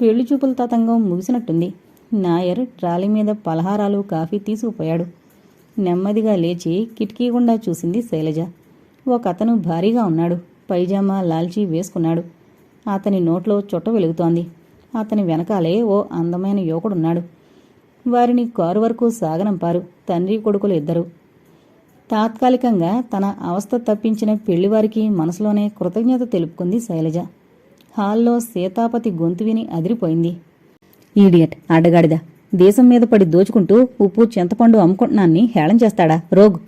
పెళ్ళి చూపుల తతంగం ముగిసినట్టుంది. నాయర్ ట్రాలీ మీద పలహారాలు కాఫీ తీసుకుపోయాడు. నెమ్మదిగా లేచి కిటికీ గుండా చూసింది శైలజ. ఒక అతను భారీగా ఉన్నాడు. పైజామా లాల్చీ వేసుకున్నాడు. అతని నోట్లో చుట్ట వెలుగుతోంది. అతని వెనకాలే ఓ అందమైన యువకుడున్నాడు. వారిని కారు వరకు సాగనంపారు. తండ్రి కొడుకులు ఇద్దరు. తాత్కాలికంగా తన అవస్థ తప్పించిన పెళ్ళివారికి మనసులోనే కృతజ్ఞత తెలుపుకుంది శైలజ. హాల్లో సీతాపతి గొంతు విని అదిరిపోయింది. ఈడియట్ అడ్డగాడిద దేశం మీద పడి దోచుకుంటూ ఉప్పు చింతపండు అమ్ముకుంటున్నాన్ని హేళం చేస్తాడా? రోగ్.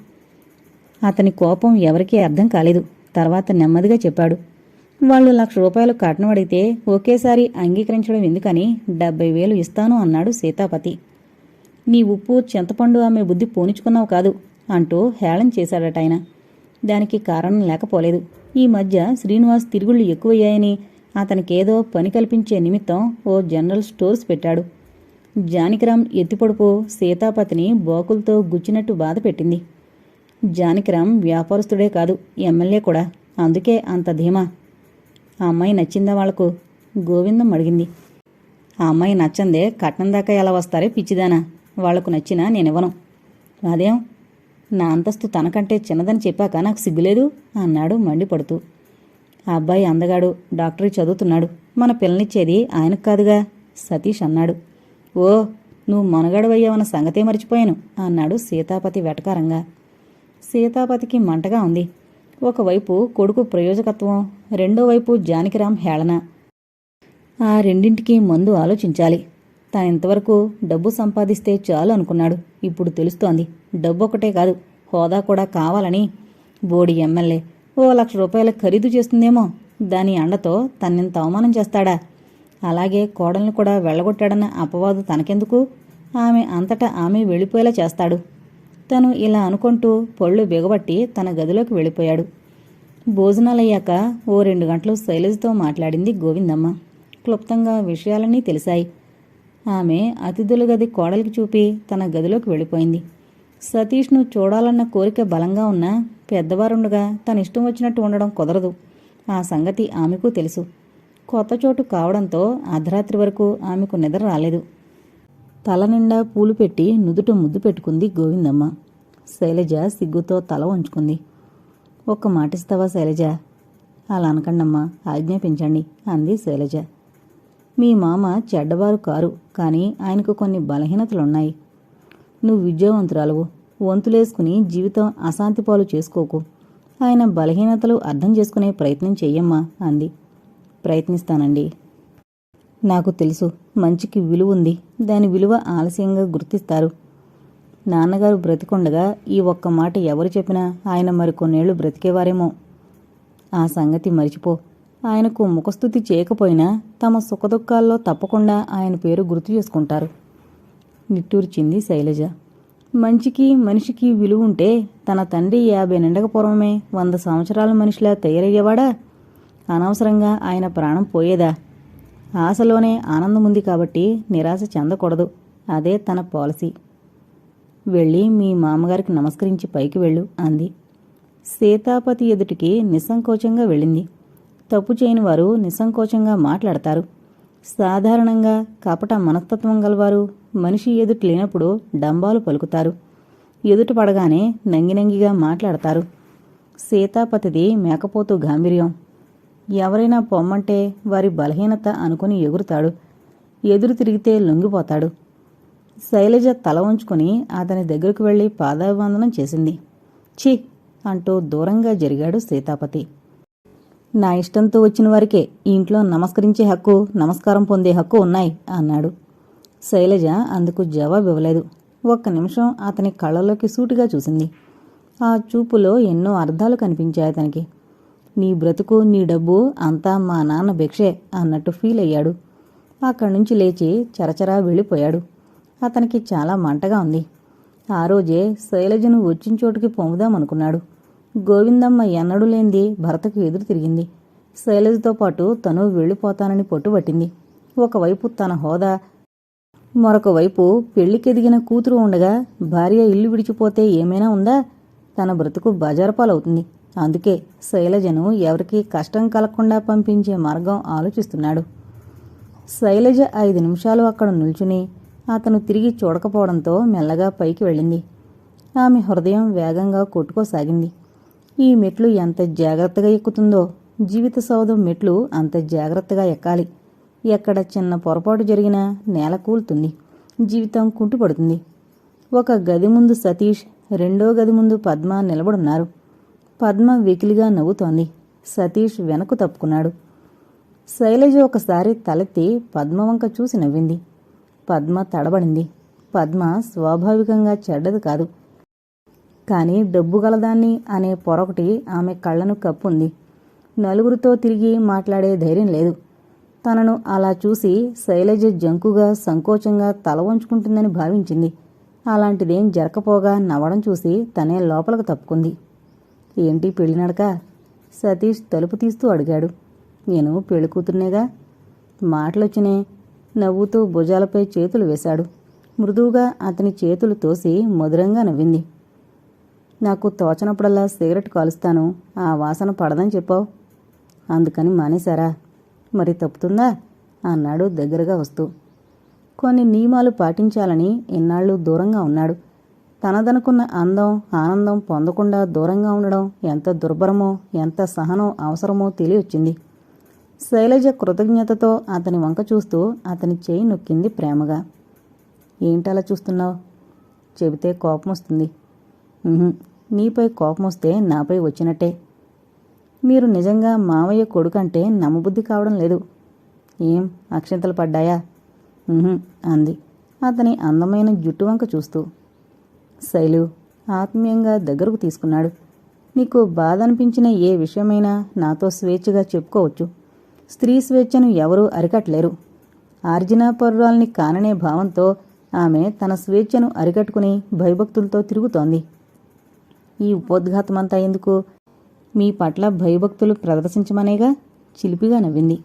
అతని కోపం ఎవరికీ అర్థం కాలేదు. తర్వాత నెమ్మదిగా చెప్పాడు. వాళ్ళు లక్ష రూపాయలు కట్నం అడిగితే ఒకేసారి అంగీకరించడం ఎందుకని డెబ్బై వేలు ఇస్తాను అన్నాడు సీతాపతి. నీ ఉప్పు చింతపండు ఆమె బుద్ధి పోనిచుకున్నావు కాదు అంటూ హేళం చేశాడట ఆయన. దానికి కారణం లేకపోలేదు. ఈ మధ్య శ్రీనివాస్ తిరుగుళ్ళు ఎక్కువయ్యాయని అతనికేదో పని కల్పించే నిమిత్తం ఓ జనరల్ స్టోర్స్ పెట్టాడు. జానకిరామ్ ఎత్తిపొడుపు సీతాపతిని బోకులతో గుచ్చినట్టు బాధ పెట్టింది. జానకిరామ్ వ్యాపారస్తుడే కాదు ఎమ్మెల్యే కూడా. అందుకే అంత ధీమా. ఆ అమ్మాయి నచ్చిందా వాళ్ళకు? గోవిందం అడిగింది. ఆ అమ్మాయి నచ్చందే కట్నం దాకా ఎలా వస్తారే పిచ్చిదానా? వాళ్ళకు నచ్చినా నేనివ్వను. అదేం నా అంతస్తు తనకంటే చిన్నదని చెప్పాక నాకు సిగ్గులేదు అన్నాడు మండిపడుతూ. ఆ అబ్బాయి అందగాడు డాక్టరీ చదువుతున్నాడు. మన పిల్లనిచ్చేది ఆయనకు కాదుగా సతీష్ అన్నాడు. ఓ నువ్వు మనగడవయ్యావన్న సంగతే మర్చిపోయాను అన్నాడు సీతాపతి వెటకారంగా. సీతాపతికి మంటగా ఉంది. ఒకవైపు కొడుకు ప్రయోజకత్వం రెండో వైపు జానకిరామ్ హేళన. ఆ రెండింటికి మందు ఆలోచించాలి. తాను ఇంతవరకు డబ్బు సంపాదిస్తే చాలు అనుకున్నాడు. ఇప్పుడు తెలుస్తోంది డబ్బు ఒకటే కాదు హోదా కూడా కావాలని బోడి ఎమ్మెల్యే ఓ లక్ష రూపాయల ఖరీదు చేస్తుందేమో. దాని అండతో తన్నింత అవమానం చేస్తాడా? అలాగే కోడల్ని కూడా వెళ్ళగొట్టాడన్న అపవాదు తనకెందుకు? ఆమె అంతటా ఆమె వెళ్ళిపోయేలా చేస్తాడు. తను ఇలా అనుకుంటూ పళ్ళు బిగబట్టి తన గదిలోకి వెళ్ళిపోయాడు. భోజనాలయ్యాక ఓ రెండు గంటలు శైలజతో మాట్లాడింది గోవిందమ్మ. క్లుప్తంగా విషయాలన్నీ తెలిసాయి. ఆమె అతిథుల గది కోడలికి చూపి తన గదిలోకి వెళ్ళిపోయింది. సతీష్ను చూడాలన్న కోరిక బలంగా ఉన్నా పెద్దవారుండగా తన ఇష్టం వచ్చినట్టు ఉండడం కుదరదు. ఆ సంగతి ఆమెకు తెలుసు. కొత్త చోటు కావడంతో అర్ధరాత్రి వరకు ఆమెకు నిద్ర రాలేదు. తల నిండా పూలు పెట్టి నుదుట ముద్దు పెట్టుకుంది గోవిందమ్మ. శైలజ సిగ్గుతో తల ఉంచుకుంది ఒక్క మాటిస్తావా శైలజ? అలా అనకండమ్మా ఆజ్ఞాపించండి అంది శైలజ. మీ మామ చెడ్డవారు కారు కానీ ఆయనకు కొన్ని బలహీనతలున్నాయి. నువ్వు విద్యావంతురాలువు. వంతులేసుకుని జీవితం అశాంతి పాలు చేసుకోకు. ఆయన బలహీనతలు అర్థం చేసుకునే ప్రయత్నం చెయ్యమ్మా అంది. ప్రయత్నిస్తానండి. నాకు తెలుసు మంచికి విలువ ఉంది. దాని విలువ ఆలస్యంగా గుర్తిస్తారు. నాన్నగారు బ్రతికొండగా ఈ ఒక్క మాట ఎవరు చెప్పినా ఆయన మరికొన్నేళ్ళు బ్రతికేవారేమో. ఆ సంగతి మరిచిపో. ఆయనకు ముఖస్థుతి చేయకపోయినా తమ సుఖదుఖాల్లో తప్పకుండా ఆయన పేరు గుర్తు చేసుకుంటారు. నిట్టూర్చింది శైలజ. మంచికి మనిషికి విలువ ఉంటే తన తండ్రి యాభై నిండక పూర్వమే వంద సంవత్సరాల మనిషిలా తయారయ్యేవాడా? అనవసరంగా ఆయన ప్రాణం పోయేదా? ఆశలోనే ఆనందం ఉంది కాబట్టి నిరాశ చెందకూడదు. అదే తన పాలసీ. వెళ్ళి మీ మామగారికి నమస్కరించి పైకి వెళ్ళు అంది. సీతాపతి ఎదుటికి నిస్సంకోచంగా వెళ్ళింది. తప్పు చేయని వారు నిస్సంకోచంగా మాట్లాడతారు. సాధారణంగా కపట మనస్తత్వం గలవారు మనిషి ఎదుటి లేనప్పుడు డంబాలు పలుకుతారు. ఎదుట పడగానే నంగినంగిగా మాట్లాడతారు. సీతాపతిది మేకపోతు గాంభీర్యం. ఎవరైనా పొమ్మంటే వారి బలహీనత అనుకుని ఎగురుతాడు. ఎదురు తిరిగితే లొంగిపోతాడు. శైలజ తల ఉంచుకుని అతని దగ్గరకు వెళ్ళి పాదాభివందనం చేసింది. ఛీ! అంటూ దూరంగా జరిగాడు సీతాపతి. నా ఇష్టంతో వచ్చిన వారికే ఈ ఇంట్లో నమస్కరించే హక్కు నమస్కారం పొందే హక్కు ఉన్నాయి అన్నాడు. శైలజ అందుకు జవాబు ఇవ్వలేదు. ఒక్క నిమిషం అతని కళ్ళలోకి సూటిగా చూసింది. ఆ చూపులో ఎన్నో అర్థాలు కనిపించాయి అతనికి. నీ బ్రతుకు నీ డబ్బు అంతా మా నాన్న భిక్షే అన్నట్టు ఫీల్ అయ్యాడు. అక్కడి నుంచి లేచి చరచరా వెళ్ళిపోయాడు. అతనికి చాలా మంటగా ఉంది. ఆ రోజే శైలజను వచ్చిన చోటుకి పొంగుదామనుకున్నాడు. గోవిందమ్మ ఎన్నడూ లేనిది భర్తకు ఎదురు తిరిగింది. శైలజతో పాటు తను వెళ్ళిపోతానని పట్టుబట్టింది. ఒకవైపు తన హోదా మరొక వైపు పెళ్ళికెదిగిన కూతురు ఉండగా భార్య ఇల్లు విడిచిపోతే ఏమైనా ఉందా? తన బ్రతుకు బజారుపాలవుతుంది. అందుకే శైలజను ఎవరికీ కష్టం కలగకుండా పంపించే మార్గం ఆలోచిస్తున్నాడు. శైలజ ఐదు నిమిషాలు అక్కడ నిల్చుని అతను తిరిగి చూడకపోవడంతో మెల్లగా పైకి వెళ్ళింది. ఆమె హృదయం వేగంగా కొట్టుకోసాగింది. ఈ మెట్లు ఎంత జాగ్రత్తగా ఎక్కుతుందో జీవిత సౌధం మెట్లు అంత జాగ్రత్తగా ఎక్కాలి. ఎక్కడ చిన్న పొరపాటు జరిగినా నేల కూలుతుంది జీవితం కుంటుపడుతుంది. ఒక గది ముందు సతీష్ రెండో గది ముందు పద్మ నిలబడున్నారు. పద్మ వెకిలిగా నవ్వుతోంది. సతీష్ వెనక్కు తప్పుకున్నాడు. శైలజ ఒకసారి తలెత్తి పద్మ వంక చూసి నవ్వింది. పద్మ తడబడింది. పద్మ స్వాభావికంగా చెడ్డది కాదు. కానీ డబ్బు గలదాన్ని అనే పొరొకటి ఆమె కళ్ళను కప్పుంది. నలుగురితో తిరిగి మాట్లాడే ధైర్యం లేదు. తనను అలా చూసి శైలజ జంకుగా సంకోచంగా తల వంచుకుంటుందని భావించింది. అలాంటిదేం జరకపోగా నవ్వడం చూసి తనే లోపలకు తప్పుకుంది. ఏంటి పెళ్ళినడక సతీష్ తలుపు తీస్తూ అడిగాడు. నేను పెళ్ళి కూతుర్నేగా? మాటలొచ్చినే నవ్వుతూ భుజాలపై చేతులు వేశాడు. మృదువుగా అతని చేతులు తోసి మధురంగా నవ్వింది. నాకు తోచనప్పుడల్లా సిగరెట్ కాలుస్తాను. ఆ వాసన పడదని చెప్పావు. అందుకని మానేశారా? మరి తప్పుతుందా? అన్నాడు దగ్గరగా వస్తూ. కొన్ని నియమాలు పాటించాలని ఇన్నాళ్ళు దూరంగా ఉన్నాడు. తనదనుకున్న అందం ఆనందం పొందకుండా దూరంగా ఉండడం ఎంత దుర్భరమో ఎంత సహనం అవసరమో తెలియొచ్చింది. శైలజ కృతజ్ఞతతో అతని వంక చూస్తూ అతని చేయి నొక్కింది ప్రేమగా. ఏంటలా చూస్తున్నావు? చెబితే కోపం వస్తుంది నీపై కోపం వస్తే నాపై వచ్చినట్టే. మీరు నిజంగా మావయ్య కొడుకంటే నమ్మబుద్ధి కావడం లేదు. ఏం అక్షంతలు పడ్డాయా? అంది. అతని అందమైన జుట్టు వంక చూస్తూ. శైలు ఆత్మీయంగా దగ్గరకు తీసుకున్నాడు. నీకు బాధ అనిపించిన ఏ విషయమైనా నాతో స్వేచ్ఛగా చెప్పుకోవచ్చు. స్త్రీ స్వేచ్ఛను ఎవరూ అరికట్టలేరు. ఆర్జనాపరురాల్ని కాననే భావంతో ఆమె తన స్వేచ్ఛను అరికట్టుకుని భయభక్తులతో తిరుగుతోంది. ఈ ఉపోద్ఘాతమంతా ఎందుకు? మీ పట్ల భయభక్తులు ప్రదర్శించమనేగా చిలిపిగా నవ్వింది.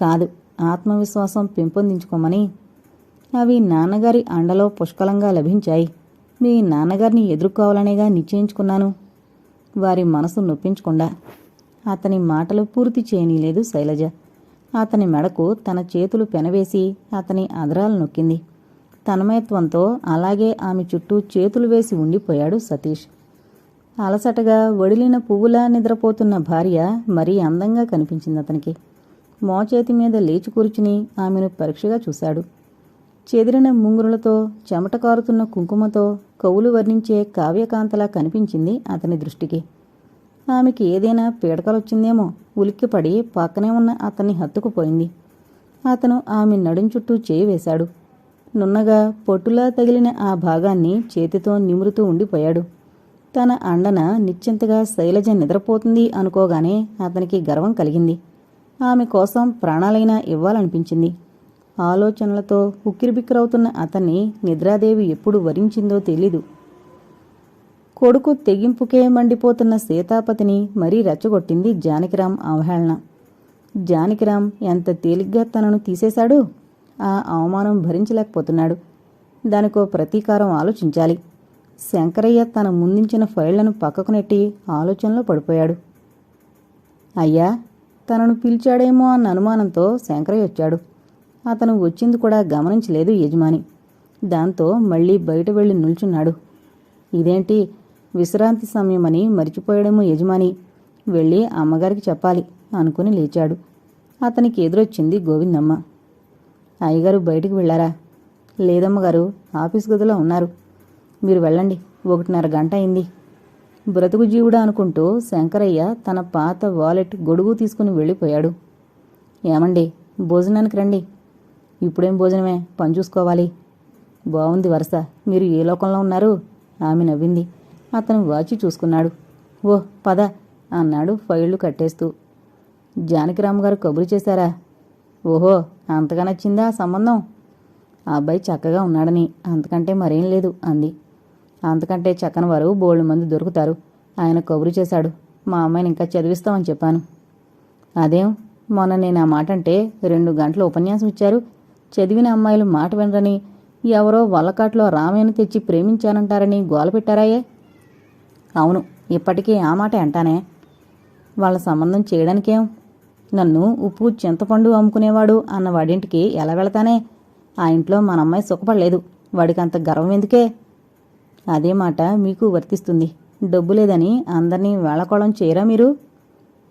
కాదు ఆత్మవిశ్వాసం పెంపొందించుకోమని. అవి నాన్నగారి అండలో పుష్కలంగా లభించాయి. మీ నాన్నగారిని ఎదుర్కోవాలనేగా నిశ్చయించుకున్నాను. వారి మనసు నొప్పించకుండా. అతని మాటలు పూర్తి చేయనీలేదు శైలజ. అతని మెడకు తన చేతులు పెనవేసి అతని అదరాలు నొక్కింది. తన్మయత్వంతో అలాగే ఆమె చుట్టూ చేతులు వేసి ఉండిపోయాడు సతీష్. అలసటగా వడిలిన పువ్వులా నిద్రపోతున్న భార్య మరీ అందంగా కనిపించింది అతనికి. మోచేతి మీద లేచి కూర్చుని ఆమెను పరీక్షగా చూశాడు. చెదిరిన ముంగురులతో చెమట కారుతున్న కుంకుమతో కవులు వర్ణించే కావ్యకాంతలా కనిపించింది అతని దృష్టికి. ఆమెకి ఏదైనా పీడకలొచ్చిందేమో ఉలిక్కిపడి పక్కనే ఉన్న అతన్ని హత్తుకుపోయింది అతను ఆమె నడుం చుట్టూ చేయి వేశాడు. నున్నగా పొట్టులా తగిలిన ఆ భాగాన్ని చేతితో నిమురుతూ ఉండిపోయాడు. తన అండన నిశ్చింతగా శైలజ నిద్రపోతుంది అనుకోగానే అతనికి గర్వం కలిగింది. ఆమె కోసం ప్రాణాలైనా ఇవ్వాలనిపించింది. ఆలోచనలతో ఉక్కిరిబిక్కిరవుతున్న అతన్ని నిద్రాదేవి ఎప్పుడు వరించిందో తెలీదు. కొడుకు తెగింపుకే మండిపోతున్న సీతాపతిని మరీ రెచ్చగొట్టింది జానకిరాం అవహేళన. జానకిరాం ఎంత తేలిగ్గా తనను తీసేశాడు? ఆ అవమానం భరించలేకపోతున్నాడు. దానికో ప్రతీకారం ఆలోచించాలి. శంకరయ్య తన ముందించిన ఫైళ్ళను పక్కకు నెట్టి ఆలోచనలో పడిపోయాడు. అయ్యా తనను పిలిచాడేమో అన్న అనుమానంతో శంకరయ్య వచ్చాడు. అతను వచ్చింది కూడా గమనించలేదు యజమాని. దాంతో మళ్ళీ బయట వెళ్ళి నిల్చున్నాడు. ఇదేంటి? విశ్రాంతి సమయమని మరిచిపోయాడేమో యజమాని. వెళ్ళి అమ్మగారికి చెప్పాలి అనుకుని లేచాడు. అతనికి ఎదురొచ్చింది గోవిందమ్మ. అయ్యగారు బయటికి వెళ్ళారా? లేదమ్మగారు ఆఫీస్ గదిలో ఉన్నారు. మీరు వెళ్ళండి. ఒకటిన్నర గంట అయింది. బ్రతుకు జీవుడా అనుకుంటూ శంకరయ్య తన పాత వాలెట్ గొడుగు తీసుకుని వెళ్ళిపోయాడు. ఏమండి? భోజనానికి రండి. ఇప్పుడేం భోజనమే? పని చూసుకోవాలి. బాగుంది వరుస. మీరు ఏ లోకంలో ఉన్నారు? ఆమె నవ్వింది. అతను వాచి చూసుకున్నాడు. ఓ పద అన్నాడు ఫైళ్ళు కట్టేస్తూ. జానకిరామ్ గారు కబురు చేశారా? ఓహో అంతగా నచ్చిందా ఆ సంబంధం? ఆ అబ్బాయి చక్కగా ఉన్నాడని. అంతకంటే మరేం లేదు అంది. అంతకంటే చక్కని వారు బోళ్ళు మంది దొరుకుతారు. ఆయన కబురు చేశాడు. మా అమ్మాయిని ఇంకా చదివిస్తామని చెప్పాను. అదేం? మొన్న నేను ఆ మాట అంటే రెండు గంటలు ఉపన్యాసం ఇచ్చారు. చదివిన అమ్మాయిలు మాట వినరని ఎవరో వల్లకాట్లో రామయ్యను తెచ్చి ప్రేమించానంటారని గోల పెట్టారాయే? అవును ఇప్పటికీ ఆ మాటే అంటానే. వాళ్ళ సంబంధం చేయడానికేం? నన్ను ఉప్పు చింతపండు అమ్ముకునేవాడు అన్న వాడింటికి ఎలా వెళతానే? ఆ ఇంట్లో మన అమ్మాయి సుఖపడలేదు. వాడికి అంత గర్వం ఎందుకే? అదే మాట మీకు వర్తిస్తుంది. డబ్బు లేదని అందరినీ వేళకోళం చేయరా మీరు?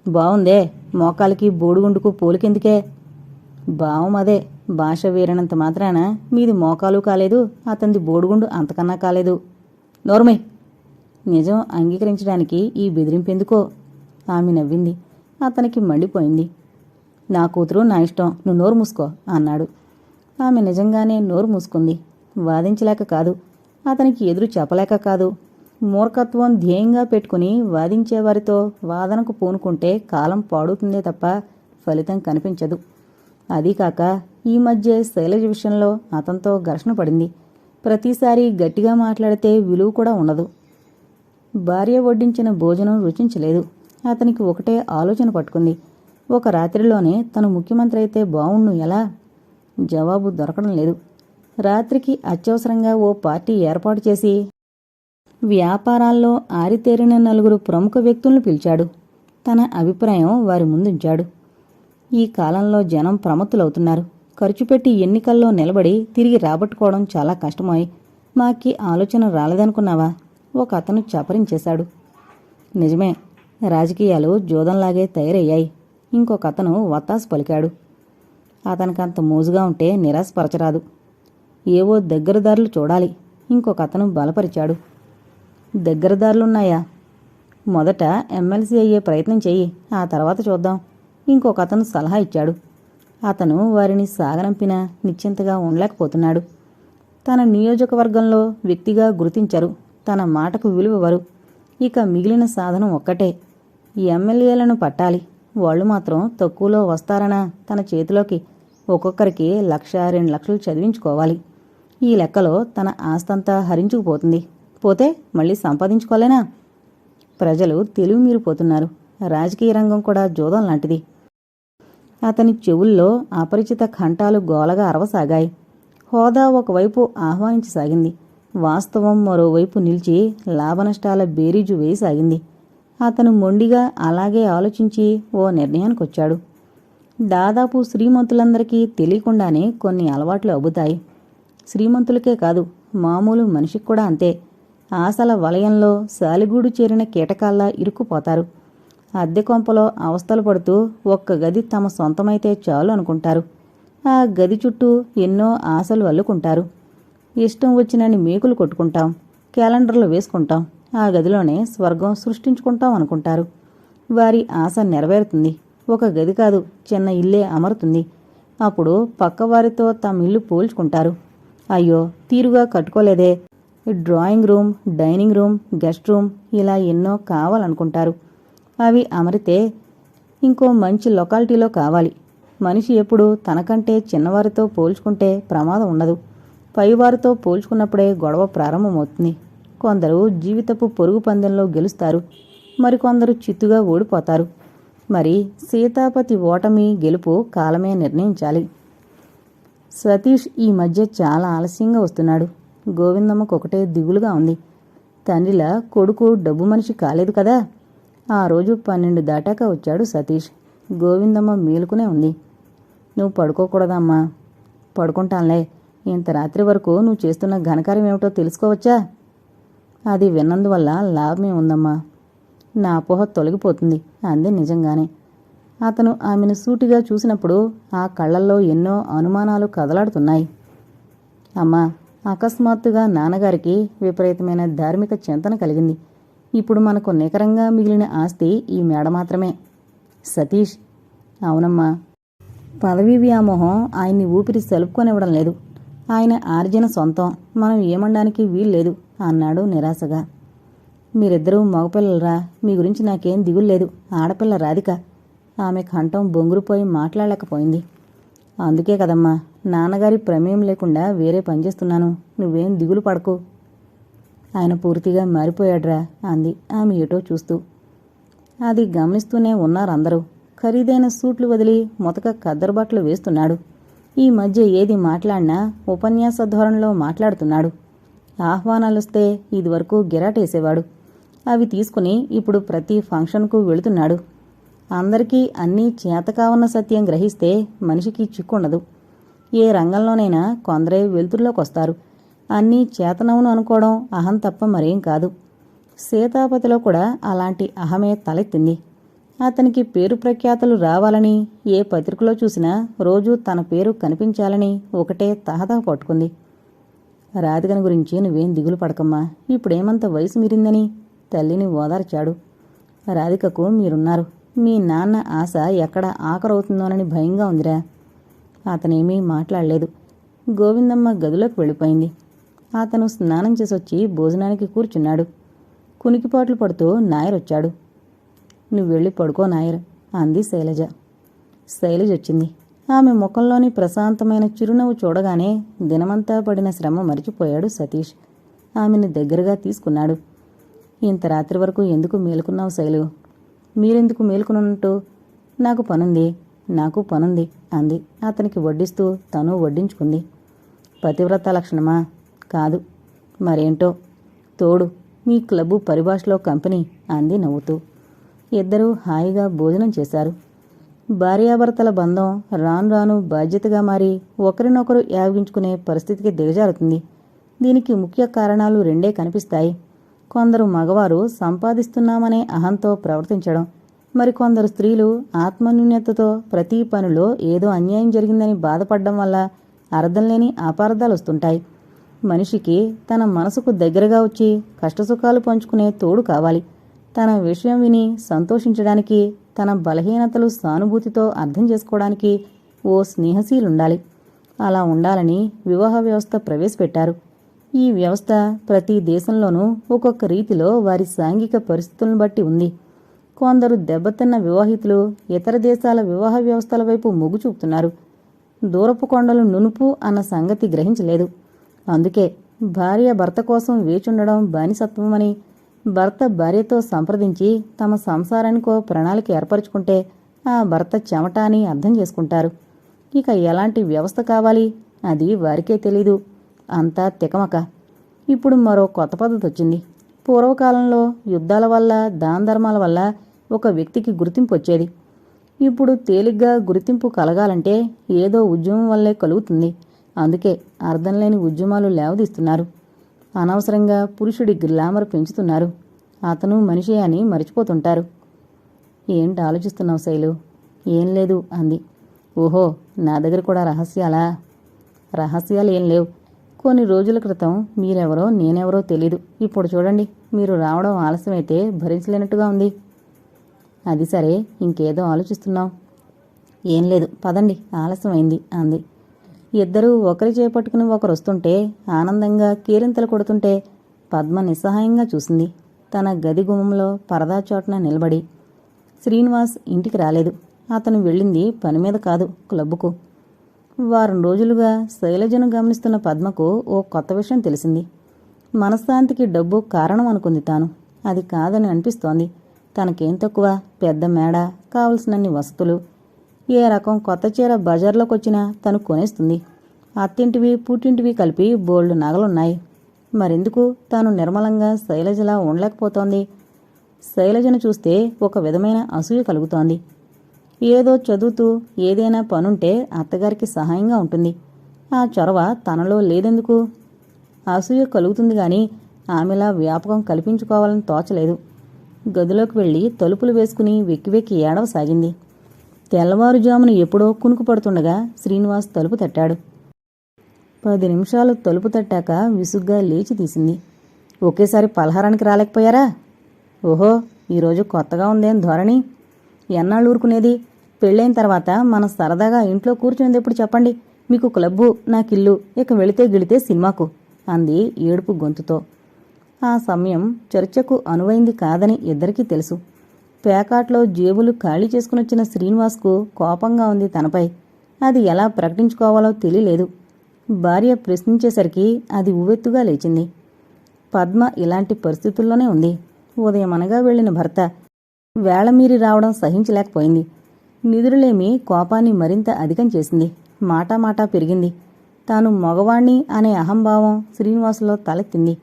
బావుందే. మోకాలకి బోడుగుండుకు పోలికెందుకే? భావం అదే. భాష వేరినంత మాత్రాన మీది మోకాలు కాలేదు అతనిది బోడుగుండు అంతకన్నా కాలేదు. నోర్మే. నిజం అంగీకరించడానికి ఈ బెదిరింపెందుకో? ఆమె నవ్వింది. అతనికి మండిపోయింది. నా కూతురు నా ఇష్టం నువ్వు నోరు మూసుకో అన్నాడు. ఆమె నిజంగానే నోరు మూసుకుంది. వాదించలేక కాదు. అతనికి ఎదురు చెప్పలేక కాదు. మూర్ఖత్వం ధ్యేయంగా పెట్టుకుని వాదించేవారితో వాదనకు పూనుకుంటే కాలం పాడుతుందే తప్ప ఫలితం కనిపించదు. అదీకాక ఈ మధ్య శైలజ విషయంలో అతనితో ఘర్షణ పడింది. ప్రతిసారి గట్టిగా మాట్లాడితే విలువ కూడా ఉండదు. భార్య వడ్డించిన భోజనం రుచించలేదు. అతనికి ఒకటే ఆలోచన పట్టుకుంది. ఒక రాత్రిలోనే తను ముఖ్యమంత్రి అయితే బావుణ్ణు ఎలా? జవాబు దొరకడం లేదు. రాత్రికి అత్యవసరంగా ఓ పార్టీ ఏర్పాటు చేసి వ్యాపారాల్లో ఆరితేరిన నలుగురు ప్రముఖ వ్యక్తులను పిలిచాడు. తన అభిప్రాయం వారి ముందుంచాడు. ఈ కాలంలో జనం ప్రమత్తులవుతున్నారు. ఖర్చు పెట్టి ఎన్నికల్లో నిలబడి తిరిగి రాబట్టుకోవడం చాలా కష్టమై మాకి ఆలోచన రాలేదనుకున్నావా? ఒక అతను చపరించేశాడు. నిజమే రాజకీయాలు జోదంలాగే తయారయ్యాయి. ఇంకొక అతను వత్తాసు పలికాడు. అతనికంత మోజుగా ఉంటే నిరాశపరచరాదు. ఏవో దగ్గరదారులు చూడాలి. ఇంకొక అతను బలపరిచాడు. దగ్గరదారులున్నాయా? మొదట ఎమ్మెల్సీ అయ్యే ప్రయత్నం చెయ్యి. ఆ తర్వాత చూద్దాం. ఇంకొక అతను సలహా ఇచ్చాడు. అతను వారిని సాగరంపిన నిశ్చింతగా ఉండలేకపోతున్నాడు. తన నియోజకవర్గంలో వ్యక్తిగా గుర్తించరు. తన మాటకు విలువవరు ఇక మిగిలిన సాధనం ఒక్కటే. ఎమ్మెల్యేలను పట్టాలి. వాళ్ళు మాత్రం తక్కువలో వస్తారనా తన చేతిలోకి. ఒక్కొక్కరికి లక్ష రెండు లక్షలు చదివించుకోవాలి. ఈ లెక్కలో తన ఆస్తంతా హరించుకుపోతుంది. పోతే మళ్ళీ సంపాదించుకోలేనా? ప్రజలు తెలివి మీరిపోతున్నారు. రాజకీయ రంగం కూడా జోదం లాంటిది. అతని చెవుల్లో అపరిచిత కంఠాలు గోలగా అరవసాగాయి. హోదా ఒకవైపు ఆహ్వానించసాగింది. వాస్తవం మరోవైపు నిలిచి లాభనష్టాల బేరీజు వేయసాగింది. అతను మొండిగా అలాగే ఆలోచించి ఓ నిర్ణయానికొచ్చాడు. దాదాపు శ్రీమంతులందరికీ తెలియకుండానే కొన్ని అలవాట్లు అబ్బుతాయి. శ్రీమంతులకే కాదు మామూలు మనిషికి కూడా అంతే. ఆశల వలయంలో సాలిగూడు చేరిన కీటకాల్లా ఇరుక్కుపోతారు. అద్దె కొంపలో అవస్థలు పడుతూ ఒక్క గది తమ సొంతమైతే చాలు అనుకుంటారు. ఆ గది చుట్టూ ఎన్నో ఆశలు అల్లుకుంటారు. ఇష్టం వచ్చినని మేకులు కొట్టుకుంటాం క్యాలెండర్లు వేసుకుంటాం ఆ గదిలోనే స్వర్గం సృష్టించుకుంటాం అనుకుంటారు. వారి ఆశ నెరవేరుతుంది. ఒక గది కాదు చిన్న ఇల్లే అమరుతుంది. అప్పుడు పక్కవారితో తమ ఇల్లు పోల్చుకుంటారు. అయ్యో తీరుగా కట్టుకోలేదే. Drawing room dining room guest room ఇలా ఎన్నో కావాలనుకుంటారు. అవి అమరితే ఇంకో మంచి లొకాలిటీలో కావాలి. మనిషి ఎప్పుడు తనకంటే చిన్నవారితో పోల్చుకుంటే ప్రమాదం ఉండదు. పైవారితో పోల్చుకున్నప్పుడే గొడవ ప్రారంభమవుతుంది. కొందరు జీవితపు పొరుగు పందెంలో గెలుస్తారు. మరికొందరు చిత్తుగా ఓడిపోతారు. మరి సీతాపతి ఓటమి గెలుపు కాలమే నిర్ణయించాలి. సతీష్ ఈ మధ్య చాలా ఆలస్యంగా వస్తున్నాడు. గోవిందమ్మకు ఒకటే దిగులుగా ఉంది. తండ్రిలా కొడుకు డబ్బు మనిషి కాలేదు కదా. ఆ రోజు పన్నెండు దాటాక వచ్చాడు సతీష్. గోవిందమ్మ మేలుకునే ఉంది. నువ్వు పడుకోకూడదమ్మా. పడుకుంటానులే. ఇంత రాత్రి వరకు నువ్వు చేస్తున్న ఘనకార్యం ఏమిటో తెలుసుకోవచ్చా? అది విన్నందువల్ల లాభమే ఉందమ్మా. నా అపోహ తొలగిపోతుంది. అంది నిజంగానే. అతను ఆమెను సూటిగా చూసినప్పుడు ఆ కళ్ళల్లో ఎన్నో అనుమానాలు కదలాడుతున్నాయి. అమ్మా అకస్మాత్తుగా నాన్నగారికి విపరీతమైన ధార్మిక చింతన కలిగింది. ఇప్పుడు మనకు నికరంగా మిగిలిన ఆస్తి ఈ మేడ మాత్రమే. సతీష్ అవునమ్మా. పదవీ వ్యామోహం ఆయన్ని ఊపిరి సెలుపుకొనివ్వడం లేదు. ఆయన ఆర్జన సొంతం. మనం ఏమనడానికి వీల్లేదు అన్నాడు నిరాశగా. మీరిద్దరూ మగపిల్లలరా. మీ గురించి నాకేం దిగుల్లేదు ఆడపిల్ల రాధిక. ఆమె కంఠం బొంగురుపోయి మాట్లాడలేకపోయింది. అందుకే కదమ్మా నాన్నగారి ప్రమేయం లేకుండా వేరే పని చేస్తున్నాను. నువ్వేం దిగులు పడకు. ఆయన పూర్తిగా మారిపోయాడ్రా అంది ఆమె ఏటో చూస్తూ. అది గమనిస్తూనే ఉన్నారందరూ ఖరీదైన సూట్లు వదిలి మొతక కద్దరుబట్టలు వేస్తున్నాడు. ఈ మధ్య ఏది మాట్లాడినా ఉపన్యాస ధోరణిలో మాట్లాడుతున్నాడు. ఆహ్వానాలొస్తే ఇదివరకు గిరాటేసేవాడు. అవి తీసుకుని ఇప్పుడు ప్రతి ఫంక్షన్కు వెళుతున్నాడు. అందరికీ అన్నీ చేతకావన్న సత్యం గ్రహిస్తే మనిషికి చిక్కుండదు. ఏ రంగంలోనైనా కొందరే వెలుతురులోకి వస్తారు అన్నీ చేతనవును అనుకోవడం అహం తప్ప మరేం కాదు. సీతాపతిలో కూడా అలాంటి అహమే తలెత్తింది. అతనికి పేరు ప్రఖ్యాతలు రావాలని ఏ పత్రికలో చూసినా రోజూ తన పేరు కనిపించాలని ఒకటే తహతహ పట్టుకుంది. రాధికను గురించి నువ్వేం దిగులు పడకమ్మా. ఇప్పుడేమంత వయసు మీరిందని తల్లిని ఓదార్చాడు. రాధికకు మీరున్నారు. మీ నాన్న ఆశ ఎక్కడ ఆఖరవుతుందోనని భయంగా ఉందిరా. అతనేమీ మాట్లాడలేదు. గోవిందమ్మ గదిలోకి వెళ్ళిపోయింది. అతను స్నానం చేసొచ్చి భోజనానికి కూర్చున్నాడు. కునికిపాట్లు పడుతూ నాయర్ వచ్చాడు నువ్వు వెళ్ళి పడుకో నాయర్ అంది శైలజ. శైలజ వచ్చింది. ఆమె ముఖంలోని ప్రశాంతమైన చిరునవ్వు చూడగానే దినమంతా పడిన శ్రమ మరిచిపోయాడు సతీష్. ఆమెను దగ్గరగా తీసుకున్నాడు. ఇంత రాత్రి వరకు ఎందుకు మేలుకున్నావు శైలు? మీరెందుకు మేల్కొనున్నట్టు? నాకు పనుంది నాకు పనుంది అంది. అతనికి వడ్డిస్తూ తను వడ్డించుకుంది. పతివ్రత లక్షణమా? కాదు. మరేంటో? తోడు మీ క్లబ్బు పరిభాషలో కంపెనీ అంది నవ్వుతూ. ఇద్దరూ హాయిగా భోజనం చేశారు. భార్యాభర్తల బంధం రాను రాను బాధ్యతగా మారి ఒకరినొకరు యాగించుకునే పరిస్థితికి దిగజారుతుంది. దీనికి ముఖ్య కారణాలు రెండే కనిపిస్తాయి. కొందరు మగవారు సంపాదిస్తున్నామనే అహంతో ప్రవర్తించడం మరికొందరు స్త్రీలు ఆత్మన్యూన్యతతో ప్రతి పనిలో ఏదో అన్యాయం జరిగిందని బాధపడడం వల్ల అర్థం లేని అపార్థాలు వస్తుంటాయి. మనిషికి తన మనసుకు దగ్గరగా వచ్చి కష్టసుఖాలు పంచుకునే తోడు కావాలి. తన విషయం విని సంతోషించడానికి తన బలహీనతలు సానుభూతితో అర్థం చేసుకోవడానికి ఓ స్నేహశీలుండాలి. అలా ఉండాలని వివాహ వ్యవస్థ ప్రవేశపెట్టారు. ఈ వ్యవస్థ ప్రతి దేశంలోనూ ఒక్కొక్క రీతిలో వారి సాంఘిక పరిస్థితులను బట్టి ఉంది. కొందరు దెబ్బతిన్న వివాహితులు ఇతర దేశాల వివాహ వ్యవస్థల వైపు మొగ్గు చూపుతున్నారు. దూరపు కొండలు నునుపు అన్న సంగతి గ్రహించలేదు. అందుకే భార్య భర్త కోసం వేచుండడం బానిసత్వమని భర్త భార్యతో సంప్రదించి తమ సంసారానికో ప్రణాళిక ఏర్పరచుకుంటే ఆ భర్త చెమట అని అర్థం చేసుకుంటారు. ఇక ఎలాంటి వ్యవస్థ కావాలి? అది వారికే తెలీదు. అంతా తికమక. ఇప్పుడు మరో కొత్త పద్ధతి వచ్చింది పూర్వకాలంలో యుద్ధాల వల్ల దాన ధర్మాల వల్ల ఒక వ్యక్తికి గుర్తింపు వచ్చేది. ఇప్పుడు తేలిగ్గా గుర్తింపు కలగాలంటే ఏదో ఉద్యమం వల్లే కలుగుతుంది. అందుకే అర్థం లేని ఉద్యమాలు లేవదీస్తున్నారు. అనవసరంగా పురుషుడి గ్లామర్ పెంచుతున్నారు. అతను మనిషే అని మర్చిపోతుంటారు. ఏంటి ఆలోచిస్తున్నావు శైలు? ఏం లేదు అంది. ఓహో నా దగ్గర కూడా రహస్యాలా? రహస్యాలు ఏం లేవు. కొన్ని రోజుల క్రితం మీరెవరో నేనెవరో తెలీదు. ఇప్పుడు చూడండి మీరు రావడం ఆలస్యమైతే భరించలేనట్టుగా ఉంది. అది సరే ఇంకేదో ఆలోచిస్తున్నాం. ఏం లేదు పదండి ఆలస్యమైంది అంది. ఇద్దరూ ఒకరి చేపట్టుకుని ఒకరు వస్తుంటే ఆనందంగా కీరింతలు కొడుతుంటే పద్మ నిస్సహాయంగా చూసింది. తన గది గుమ్మంలో పరదా చోటున నిలబడి శ్రీనివాస్ ఇంటికి రాలేదు. అతను వెళ్ళింది పని మీద కాదు క్లబ్బుకు వారం రోజులుగా శైలజను గమనిస్తున్న పద్మకు ఓ కొత్త విషయం తెలిసింది. మనశ్శాంతికి డబ్బు కారణం అనుకుంది తాను. అది కాదని అనిపిస్తోంది. తనకేం తక్కువ? పెద్ద మేడ కావలసినన్ని వసతులు. ఏ రకం కొత్త చీర బజార్లోకి వచ్చినా తను కొనేస్తుంది. అత్తింటివి పుట్టింటివి కలిపి బోల్డ్ నగలున్నాయి. మరెందుకు? తాను నిర్మలంగా శైలజలా ఉండలేకపోతోంది. శైలజను చూస్తే ఒక విధమైన అసూయ కలుగుతోంది. ఏదో చదువుతూ ఏదైనా పనుంటే అత్తగారికి సహాయంగా ఉంటుంది. ఆ చొరవ తనలో లేదెందుకు? అసూయ కలుగుతుంది గాని ఆమెలా వ్యాపకం కల్పించుకోవాలని తోచలేదు. గదిలోకి వెళ్ళి తలుపులు వేసుకుని వెక్కి వెక్కి ఏడవసాగింది తెల్లవారుజామున ఎప్పుడో కునుకు పడుతుండగా శ్రీనివాస్ తలుపు తట్టాడు. పది నిమిషాలు తలుపు తట్టాక విసుగ్గా లేచి తీసింది. ఒకేసారి పలహారానికి రాలేకపోయారా? ఓహో ఈరోజు కొత్తగా ఉందేం ధోరణి? ఎన్నాళ్ళు ఊరుకునేది? పెళ్ళైన తర్వాత మనం సరదాగా ఇంట్లో కూర్చునేది ఎప్పుడు చెప్పండి? మీకు క్లబ్బు నాకిల్లు ఇక వెళితే గిళితే సినిమాకు అంది ఏడుపు గొంతుతో. ఆ సమయం చర్చకు అనువైంది కాదని ఇద్దరికీ తెలుసు. పేకాట్లో జేబులు ఖాళీ చేసుకునొచ్చిన శ్రీనివాస్కు కోపంగా ఉంది తనపై. అది ఎలా ప్రకటించుకోవాలో తెలియలేదు. భార్య ప్రశ్నించేసరికి అది ఉవ్వెత్తుగా లేచింది. పద్మ ఇలాంటి పరిస్థితుల్లోనే ఉంది. ఉదయమనగా వెళ్ళిన భర్త వేళమీరి రావడం సహించలేకపోయింది. నిధులలేమి కోపాన్ని మరింత అధికం చేసింది. మాటా మాటా పెరిగింది. తాను మగవాణ్ణి అనే అహంభావం శ్రీనివాసులో తలెత్తింది.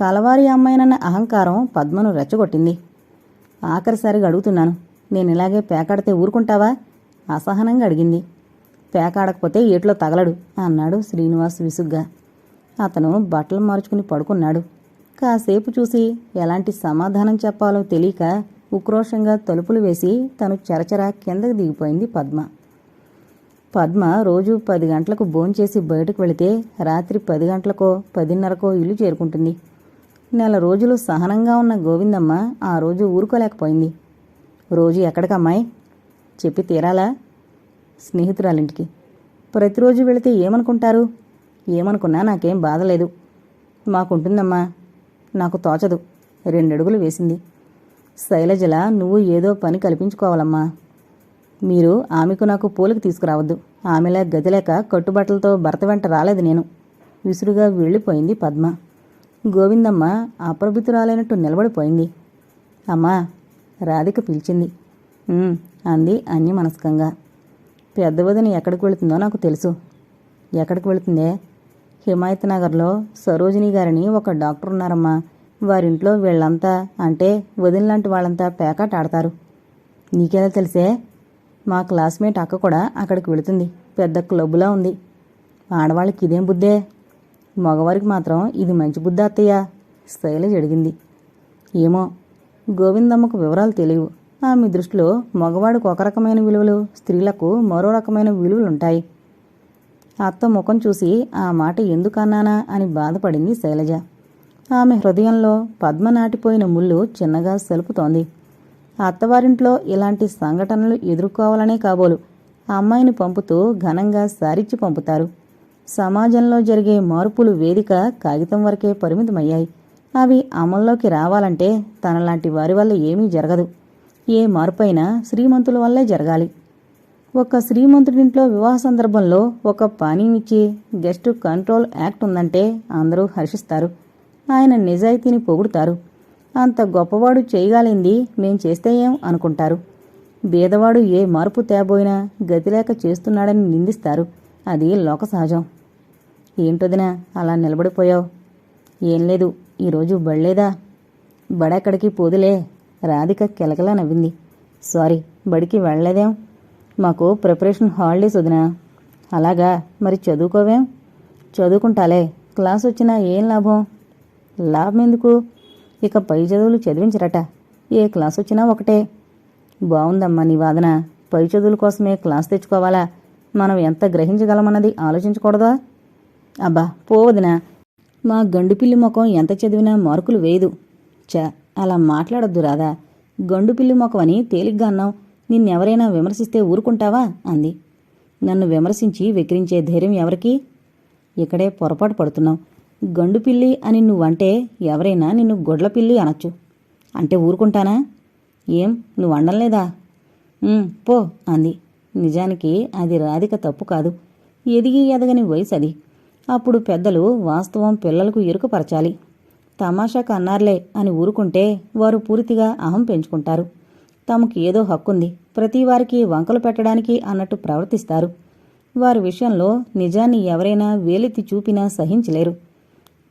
కలవారి అమ్మాయినన్న అహంకారం పద్మను రెచ్చగొట్టింది. ఆఖరిసారిగా అడుగుతున్నాను నేను ఇలాగే పేకాడితే ఊరుకుంటావా? అసహనంగా అడిగింది. పేకాడకపోతే ఏట్లో తగలడు అన్నాడు శ్రీనివాస్ విసుగ్గా. అతను బట్టలు మార్చుకుని పడుకున్నాడు. కాసేపు చూసి ఎలాంటి సమాధానం చెప్పాలో తెలియక ఉక్రోషంగా తలుపులు వేసి తను చెరచెర కిందకు దిగిపోయింది పద్మ. పద్మ రోజు పది గంటలకు భోంచేసి బయటకు వెళితే రాత్రి పది గంటలకో పదిన్నరకో ఇల్లు చేరుకుంటుంది. నెల రోజులు సహనంగా ఉన్న గోవిందమ్మ ఆ రోజు ఊరుకోలేకపోయింది. రోజు ఎక్కడికమ్మాయి? చెప్పి తీరాలా? స్నేహితురాలింటికి. ప్రతిరోజు వెళితే ఏమనుకుంటారు? ఏమనుకున్నా నాకేం బాధ లేదు. మాకుంటుందమ్మా. నాకు తోచదు. రెండడుగులు వేసింది. శైలజల నువ్వు ఏదో పని కల్పించుకోవాలమ్మా. మీరు ఆమెకు నాకు పూలకు తీసుకురావద్దు. ఆమెలా గదిలేక కట్టుబట్టలతో భర్త వెంట రాలేదు నేను. విసురుగా వెళ్ళిపోయింది పద్మ. గోవిందమ్మ అప్రభితురాలైనట్టు నిలబడిపోయింది. అమ్మా రాధిక పిలిచింది. అంది అన్యమనస్కంగా. పెద్ద వదిన ఎక్కడికి వెళుతుందో నాకు తెలుసు. ఎక్కడికి వెళుతుందే? హిమాయత్ నగర్లో సరోజిని గారిని ఒక డాక్టర్ ఉన్నారమ్మా. వారింట్లో వీళ్ళంతా అంటే వదినలాంటి వాళ్ళంతా పేకాట ఆడతారు నీకెలా తెలిసే? మా క్లాస్మేట్ అక్క కూడా అక్కడికి వెళుతుంది. పెద్ద క్లబ్లా ఉంది. ఆడవాళ్ళకి ఇదేం బుద్ధే? మగవారికి మాత్రం ఇది మంచి బుద్ధి అత్తయ్య. శైలజ అడిగింది. ఏమో? గోవిందమ్మకు వివరాలు తెలియవు. ఆమె దృష్టిలో మగవాడికి ఒక రకమైన విలువలు స్త్రీలకు మరో రకమైన విలువలుంటాయి. అత్త ముఖం చూసి ఆ మాట ఎందుకన్నానా అని బాధపడింది శైలజ. ఆమె హృదయంలో పద్మ నాటిపోయిన ముళ్ళు చిన్నగా సెలుపుతోంది. అత్తవారింట్లో ఇలాంటి సంఘటనలు ఎదుర్కోవాలనే కాబోలు అమ్మాయిని పంపుతూ ఘనంగా సారిచ్చి పంపుతారు. సమాజంలో జరిగే మార్పులు వేదిక కాగితం వరకే పరిమితమయ్యాయి. అవి అమల్లోకి రావాలంటే తనలాంటి వారి వల్ల ఏమీ జరగదు. ఏ మార్పైనా శ్రీమంతుల వల్లే జరగాలి. ఒక శ్రీమంతుడింట్లో వివాహ సందర్భంలో ఒక పానీయం గెస్ట్ కంట్రోల్ యాక్ట్ ఉందంటే అందరూ హర్షిస్తారు. ఆయన నిజాయితీని పొగుడుతారు. అంత గొప్పవాడు చేయగలింది మేం చేస్తే ఏం అనుకుంటారు? బీదవాడు ఏ మార్పు తేబోయినా గతిలేక చేస్తున్నాడని నిందిస్తారు. అది లోక సహజం. ఏంటొదినా అలా నిలబడిపోయావు? ఏం లేదు ఈరోజు బళ్ళేదా బడెక్కడికి పోదులే. రాధిక కిలకలా నవ్వింది. సారీ బడికి వెళ్ళలేదేం? మాకు ప్రిపరేషన్ హాలిడేస్ వదినా. అలాగా మరి చదువుకోవేం? చదువుకుంటాలే. క్లాస్ వచ్చినా ఏం లాభం? లాభం ఎందుకు ఇక పై చదువులు చదివించరట. ఏ క్లాస్ వచ్చినా ఒకటే. బాగుందమ్మా నీ వాదన. పై చదువుల కోసమే క్లాస్ తెచ్చుకోవాలా? మనం ఎంత గ్రహించగలమన్నది ఆలోచించకూడదా? అబ్బా పోవదినా. మా గండుపిల్లి ముఖం ఎంత చదివినా మార్కులు వేయదు. చ అలా మాట్లాడొద్దు రాదా గండుపిల్లి ముఖం అని తేలిగ్గా అన్నావు. నిన్నెవరైనా విమర్శిస్తే ఊరుకుంటావా? అంది. నన్ను విమర్శించి వెక్కిరించే ధైర్యం ఎవరికి? ఇక్కడే పొరపాటు పడుతున్నావు. గండుపిల్లి అని నువ్వంటే ఎవరైనా నిన్ను గొడ్లపిల్లి అనొచ్చు. అంటే ఊరుకుంటానా? ఏం? నువ్వు అండంలేదా పో అంది. నిజానికి అది రాధిక తప్పు కాదు. ఎదిగి ఎదగని వయసు అది. అప్పుడు పెద్దలు వాస్తవం పిల్లలకు ఇరుకుపరచాలి. తమాషాకు అన్నారులే అని ఊరుకుంటే వారు పూర్తిగా అహం పెంచుకుంటారు. తమకు ఏదో హక్కుంది. ప్రతి వారికి వంకలు పెట్టడానికి అన్నట్టు ప్రవర్తిస్తారు. వారి విషయంలో నిజాన్ని ఎవరైనా వేలెత్తి చూపినా సహించలేరు.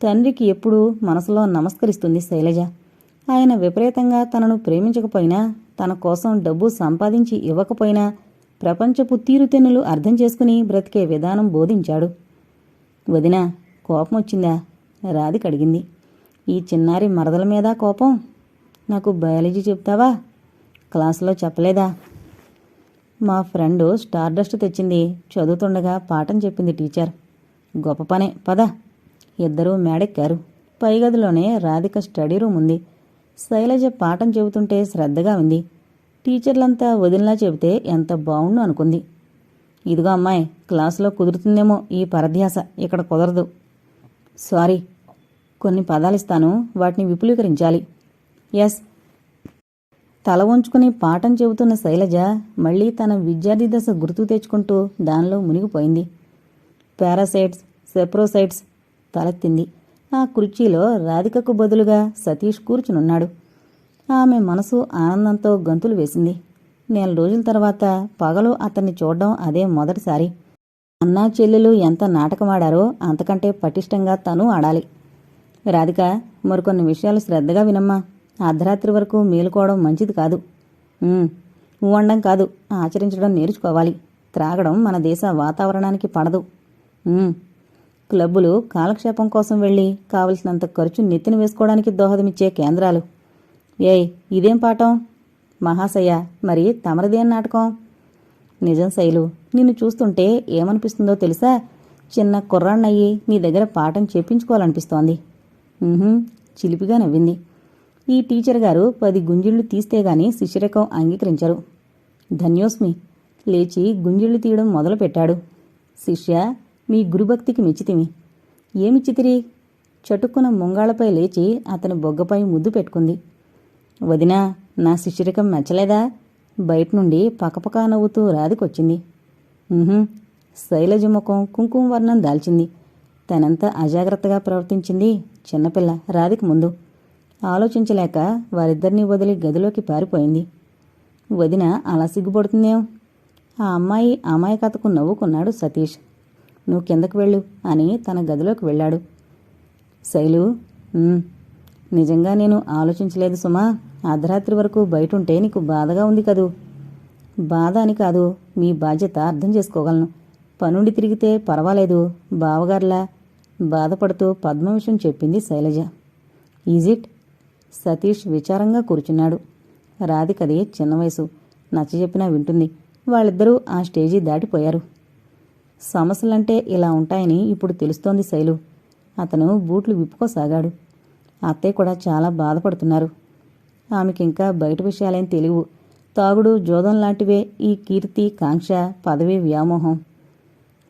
తండ్రికి ఎప్పుడూ మనసులో నమస్కరిస్తుంది శైలజ. ఆయన విపరీతంగా తనను ప్రేమించకపోయినా తన కోసం డబ్బు సంపాదించి ఇవ్వకపోయినా ప్రపంచపు తీరుతెన్నులు అర్థం చేసుకుని బ్రతికే విధానం బోధించాడు. వదినా కోపం వచ్చిందా రాధిక అడిగింది. ఈ చిన్నారి మరదల మీద కోపం? నాకు బయాలజీ చెప్తావా? క్లాసులో చెప్పలేదా? మా ఫ్రెండ్ స్టార్ డస్ట్ తెచ్చింది చదువుతుండగా పాఠం చెప్పింది టీచర్. గొప్ప పనే పద. ఇద్దరూ మేడెక్కారు. పై గదిలోనే రాధిక స్టడీ రూమ్ ఉంది. శైలజ పాఠం చెబుతుంటే శ్రద్ధగా ఉంది. టీచర్లంతా వదిలినా చెబితే ఎంత బావుండు అనుకుంది. ఇదిగో అమ్మాయి క్లాసులో కుదురుతుందేమో ఈ పరధ్యాస ఇక్కడ కుదరదు. సారీ కొన్ని పదాలిస్తాను వాటిని విపులీకరించాలి. ఎస్. తల వంచుకుని పాఠం చెబుతున్న శైలజ మళ్ళీ తన విద్యార్థి దశ గుర్తు తెచ్చుకుంటూ దానిలో మునిగిపోయింది. పారాసైట్స్ సెప్రోసైట్స్ తలెత్తింది. ఆ కుర్చీలో రాధికకు బదులుగా సతీష్ కూర్చునున్నాడు. ఆమె మనసు ఆనందంతో గంతులు వేసింది. నెల రోజుల తర్వాత పగలు అతన్ని చూడడం అదే మొదటిసారి. అన్నా చెల్లెలు ఎంత నాటకమాడారో అంతకంటే పటిష్టంగా తను ఆడాలి. రాధిక మరికొన్ని విషయాలు శ్రద్ధగా వినమ్మా. అర్ధరాత్రి వరకు మేలుకోవడం మంచిది కాదు. "ఉమ్, వండం కాదు. ఆచరించడం నేర్చుకోవాలి. త్రాగడం మన దేశ వాతావరణానికి పడదు. క్లబ్బులు కాలక్షేపం కోసం వెళ్ళి కావలసినంత ఖర్చు నెత్తిన వేసుకోవడానికి దోహదమిచ్చే కేంద్రాలు. ఏయ్ ఇదేం పాఠం? మహాశయ మరి తమరిదేం నాటకం? నిజం శైలు నిన్ను చూస్తుంటే ఏమనిపిస్తుందో తెలుసా? చిన్న కుర్రాన్నయ్యి నీ దగ్గర పాఠం చేపించుకోవాలనిపిస్తోంది. చిలిపిగా నవ్వింది. ఈ టీచర్ గారు పది గుంజిళ్ళు తీస్తే గాని శిష్యరకం అంగీకరించరు. ధన్యోస్మి లేచి గుంజిళ్ళు తీయడం మొదలుపెట్టాడు. శిష్య మీ గురుభక్తికి మెచ్చితిమి. ఏమిచ్చితిరి చటుక్కున ముంగాళ్ళపై లేచి అతని బొగ్గపై ముద్దు పెట్టుకుంది. వదినా నా శిష్యరికం మెచ్చలేదా బయట నుండి పకపకా నవ్వుతూ రాదికొచ్చింది. ఉహుం, శైలజ ముఖం కుంకుమ వర్ణం దాల్చింది. తనంత అజాగ్రత్తగా ప్రవర్తించింది చిన్నపిల్ల రాధికి ముందు. ఆలోచించలేక వారిద్దరినీ వదిలి గదిలోకి పారిపోయింది. వదిన అలా సిగ్గుపడుతుందేం? ఆ అమ్మాయి అమాయకతకు నవ్వుకున్నాడు సతీష్. నువ్వు కిందకు వెళ్ళు అని తన గదిలోకి వెళ్ళాడు. శైలు నిజంగా నేను ఆలోచించలేదు సుమా. అర్ధరాత్రి వరకు బయట ఉంటే నీకు బాధగా ఉంది కదూ? బాధ అని కాదు మీ బాధ్యత అర్థం చేసుకోగలను. పనుండి తిరిగితే పర్వాలేదు బావగారిలా. బాధపడుతూ పద్మ విషయం చెప్పింది శైలజ. ఈజిట్ సతీష్ విచారంగా కూర్చున్నాడు. రాధికది చిన్న వయసు. నచ్చజెప్పినా వింటుంది. వాళ్ళిద్దరూ ఆ స్టేజీ దాటిపోయారు. సమస్యలంటే ఇలా ఉంటాయని ఇప్పుడు తెలుస్తోంది శైలు. అతను బూట్లు విప్పుకోసాగాడు. అత్తయ్య కూడా చాలా బాధపడుతున్నారు. ఆమెకింకా బయట విషయాలేం తెలియవు. తాగుడు జోదం లాంటివే ఈ కీర్తి కాంక్ష పదవి వ్యామోహం.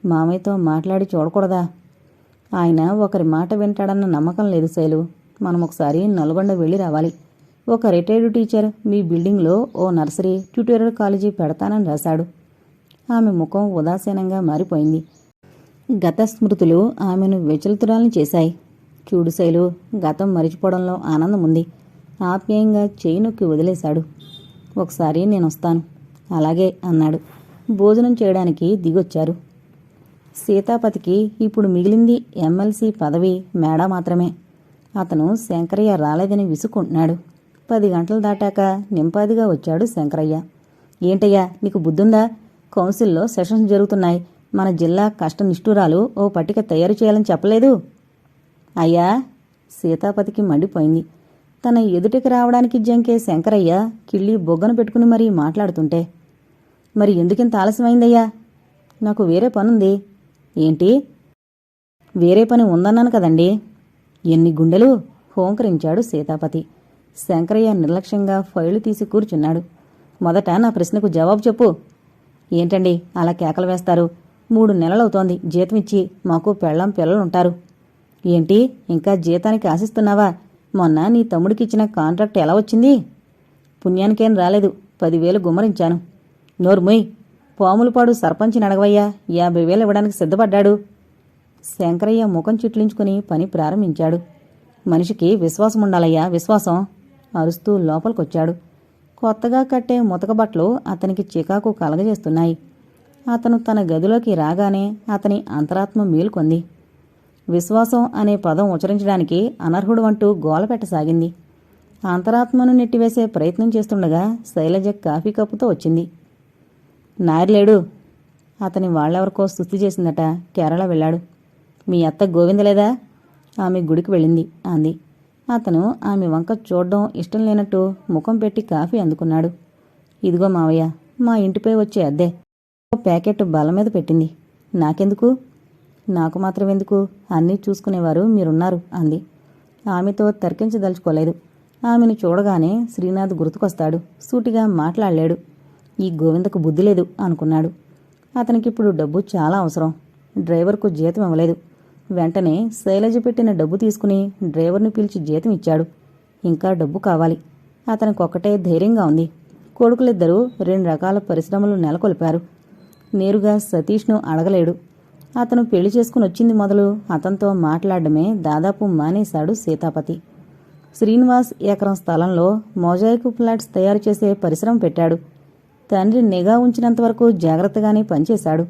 మామయ్యతో మాట్లాడి చూడకూడదా? ఆయన ఒకరి మాట వింటాడన్న నమ్మకం లేదు శైలు. మనం ఒకసారి నల్గొండ వెళ్ళి రావాలి. ఒక రిటైర్డ్ టీచర్ మీ బిల్డింగ్లో ఓ నర్సరీ ట్యూటోరియల్ కాలేజీ పెడతానని రాశాడు. ఆమె ముఖం ఉదాసీనంగా మారిపోయింది. గత స్మృతులు ఆమెను విచలితురాలను చేశాయి. చూడు శైలు గతం మరిచిపోవడంలో ఆనందం ఉంది ఆప్యాయంగా చేయి నొక్కి వదిలేశాడు. ఒకసారి నేను వస్తాను అలాగే అన్నాడు. భోజనం చేయడానికి దిగొచ్చారు. సీతాపతికి ఇప్పుడు మిగిలింది ఎమ్మెల్సీ పదవి మేడ మాత్రమే. అతను శంకరయ్య రాలేదని విసుక్కుంటున్నాడు. పది గంటలు దాటాక నింపాదిగా వచ్చాడు శంకరయ్య. ఏంటయ్యా నీకు బుద్ధుందా? కౌన్సిల్లో సెషన్స్ జరుగుతున్నాయి. మన జిల్లా కష్ట నిష్ఠురాలు ఓ పట్టిక తయారు చేయాలని చెప్పలేదు. అయ్యా సీతాపతికి మండిపోయింది. తన ఎదుటికి రావడానికి జంకే శంకరయ్య కిళ్ళి బొగ్గను పెట్టుకుని మరీ మాట్లాడుతుంటే మరి ఎందుకింత ఆలస్యమైందయ్యా? నాకు వేరే పనుంది. ఏంటి? వేరే పని ఉందన్నాను కదండి. ఎన్ని గుండెలు? హోంకరించాడు సీతాపతి. శంకరయ్య నిర్లక్ష్యంగా ఫైలు తీసి కూర్చున్నాడు. మొదట నా ప్రశ్నకు జవాబు చెప్పు. ఏంటండి అలా కేకలు వేస్తారు? మూడు నెలలవుతోంది జీతం ఇచ్చి మాకు పెళ్ళం పిల్లలుంటారు. ఏంటి ఇంకా జీతానికి ఆశిస్తున్నావా? మొన్న నీ తమ్ముడికి ఇచ్చిన కాంట్రాక్ట్ ఎలా వచ్చింది? పుణ్యానికేం రాలేదు. పదివేలు గుమ్మరించాను. నోర్ముయ్ పాములపాడు సర్పంచిని అడగవయ్యా. యాభై వేలు ఇవ్వడానికి సిద్ధపడ్డాడు. శంకరయ్య ముఖం చిట్లించుకుని పని ప్రారంభించాడు. మనిషికి విశ్వాసం ఉండాలయ్యా విశ్వాసం. అరుస్తూ లోపలికొచ్చాడు. కొత్తగా కట్టే ముతకబట్టలు అతనికి చికాకు కలగజేస్తున్నాయి. అతను తన గదిలోకి రాగానే అతని అంతరాత్మ మేలుకొంది. విశ్వాసం అనే పదం ఉచ్చరించడానికి అనర్హుడు అంటూ గోల పెట్టసాగింది. అంతరాత్మను నెట్టివేసే ప్రయత్నం చేస్తుండగా శైలజ కాఫీ కప్పుతో వచ్చింది. నారిలేడు అతని వాళ్ళెవరికో స్థుతి చేసిందట కేరళ వెళ్ళాడు. మీ అత్త గోవిందలేదా? ఆమె గుడికి వెళ్ళింది అంది. అతను ఆమె వంక చూడడం ఇష్టం లేనట్టు ముఖం పెట్టి కాఫీ అందుకున్నాడు. ఇదిగో మావయ్య మా ఇంటిపై వచ్చే అద్దె. ఓ ప్యాకెట్ బల్ల మీద పెట్టింది. నాకెందుకు? నాకు మాత్రం ఎందుకు అన్నీ చూసుకునేవారు మీరున్నారు అంది. ఆమెతో తర్కించదలుచుకోలేదు. ఆమెను చూడగానే శ్రీనాథ్ గుర్తుకొస్తాడు. సూటిగా మాట్లాడలేడు. ఈ గోవిందకు బుద్ధి లేదు అనుకున్నాడు. అతనికిప్పుడు డబ్బు చాలా అవసరం. డ్రైవర్కు జీతం ఇవ్వలేదు. వెంటనే శైలజ పెట్టిన డబ్బు తీసుకుని డ్రైవర్ను పిలిచి జీతం ఇచ్చాడు. ఇంకా డబ్బు కావాలి. అతనికొక్కటే ధైర్యంగా ఉంది. కొడుకులిద్దరూ రెండు రకాల పరిశ్రమలు నెలకొల్పారు. నేరుగా సతీష్ను అడగలేడు. అతను పెళ్ళి చేసుకుని వచ్చింది మొదలు అతనితో మాట్లాడడమే దాదాపు మానేశాడు సీతాపతి. శ్రీనివాస్ ఎకరం స్థలంలో మొజాయిక్ ఫ్లాట్స్ తయారు చేసే పరిశ్రమ పెట్టాడు. తండ్రి నిఘా ఉంచినంతవరకు జాగ్రత్తగానే పనిచేశాడు.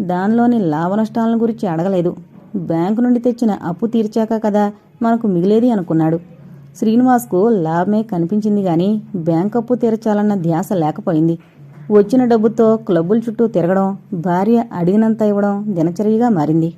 దానిలోని లాభ నష్టాలను గురించి అడగలేదు. బ్యాంకు నుండి తెచ్చిన అప్పు తీర్చాక కదా మనకు మిగిలేది అనుకున్నాడు. శ్రీనివాస్కు లాభమే కనిపించింది గాని బ్యాంక్ అప్పు తీర్చాలన్న ధ్యాస లేకపోయింది. వచ్చిన డబ్బుతో క్లబ్బుల చుట్టూ తిరగడం భార్య అడిగినంత ఇవ్వడం దినచర్యగా మారింది.